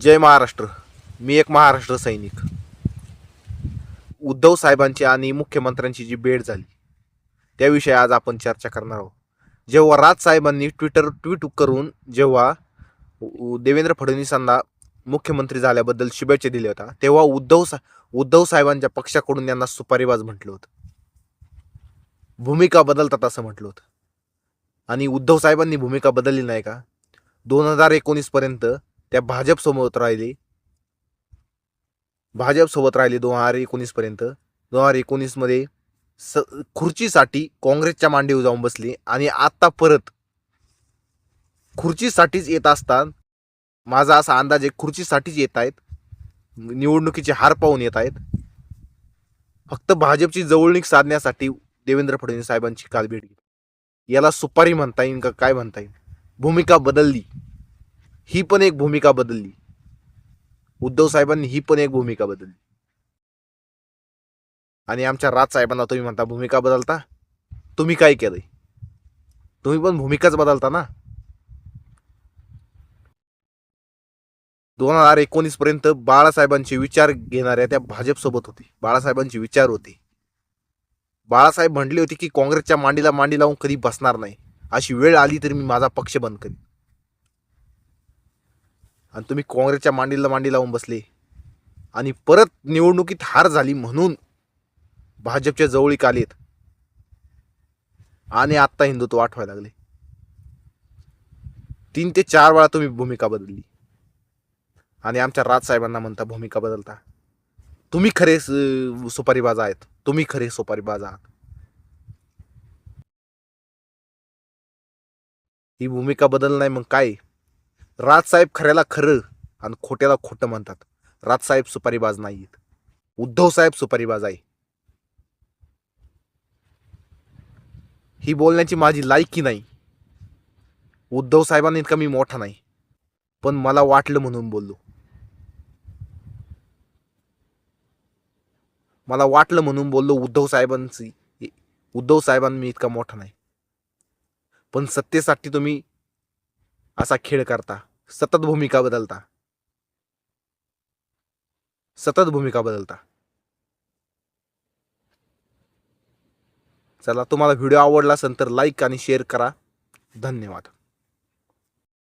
जय महाराष्ट्र. मी एक महाराष्ट्र सैनिक. उद्धव साहेबांची आणि मुख्यमंत्र्यांची जी भेट झाली त्याविषयी आज आपण चर्चा करणार आहोत. जेव्हा राज साहेबांनी ट्विटर ट्विट करून जेव्हा देवेंद्र फडणवीसांना मुख्यमंत्री झाल्याबद्दल शुभेच्छा दिल्या होत्या तेव्हा उद्धव सा उद्धव साहेबांच्या पक्षाकडून यांना सुपारीबाज म्हटलं होतं. भूमिका बदलतात असं म्हटलं होतं. आणि उद्धव साहेबांनी भूमिका बदलली नाही का? दोन हजार एकोणीसपर्यंत त्या भाजपसोबत राहिले. भाजपसोबत राहिले दोन हजार एकोणीसपर्यंत दोन हजार एकोणीसमध्ये स खुर्चीसाठी काँग्रेसच्या मांडीवर जाऊन बसली आणि आत्ता परत खुर्चीसाठीच येत असतात माझा असा अंदाज आहे खुर्चीसाठीच येत आहेत निवडणुकीचे हार पाहून येत आहेत. फक्त भाजपची जवळणीक साधण्यासाठी देवेंद्र फडणवीस साहेबांची काल भेट घेतली. याला सुपारी म्हणता येईल का काय म्हणता येईल? भूमिका बदलली. ही पण एक भूमिका बदलली. उद्धव साहेबांनी ही पण एक भूमिका बदलली. आणि आमच्या राज साहेबांना तुम्ही म्हणता भूमिका बदलता? तुम्ही काय केलंय? तुम्ही पण भूमिकाच बदलता ना? दोन हजार एकोणीस पर्यंत बाळासाहेबांचे विचार घेणाऱ्या त्या भाजपसोबत होती. बाळासाहेबांचे विचार होते. बाळासाहेब म्हटले होते की काँग्रेसच्या मांडीला मांडी लावून कधी बसणार नाही. अशी वेळ आली तरी मी माझा पक्ष बंद करीन. आणि तुम्ही काँग्रेसच्या मांडीला मांडी लावून बसले. आणि परत निवडणुकीत हार झाली म्हणून भाजपच्या जवळीक आलेत. आणि आत्ता हिंदुत्व आठवायला लागले. तीन ते चार वेळा तुम्ही भूमिका बदलली. आणि आमच्या राजसाहेबांना म्हणता भूमिका बदलता. तुम्ही खरे सुपारीबाज आहेत. तुम्ही खरे सुपारीबाज आहात. ही भूमिका बदल नाही मग काय? राजसाहेब खऱ्याला खरं आणि खोट्याला खोटं म्हणतात. राजसाहेब सुपारीबाज नाहीत उद्धव साहेब सुपारीबाज आहे. ही बोलण्याची माझी लायकी नाही. उद्धव साहेबांनी इतका मी मोठा नाही. पण मला वाटलं म्हणून बोललो. मला वाटलं म्हणून बोललो उद्धव साहेबांची उद्धव साहेबांनी मी इतका मोठा नाही. पण सत्तेसाठी तुम्ही असा खेळ करता. सतत भूमिका बदलता. सतत भूमिका बदलता. चला तुम्हाला व्हिडिओ आवडला असेल तर लाईक आणि शेअर करा. धन्यवाद.